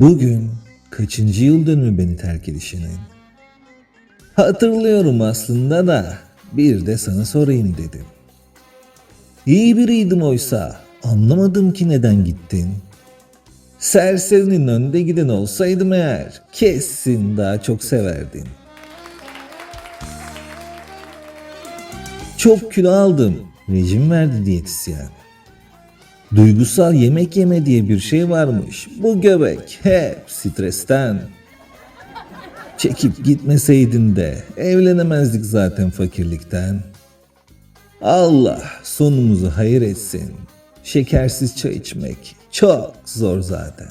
Bugün kaçıncı yıl dönümü beni terk edişinin? Hatırlıyorum aslında da bir de sana sorayım dedim. İyi biriydim oysa anlamadım ki neden gittin. Serserinin önde giden olsaydım eğer kesin daha çok severdin. Çok kilo aldım. Rejim verdi diyetisyen. Duygusal yemek yeme diye bir şey varmış. Bu göbek hep stresten. Çekip gitmeseydin de evlenemezdik zaten fakirlikten. Allah sonumuzu hayır etsin. Şekersiz çay içmek çok zor zaten.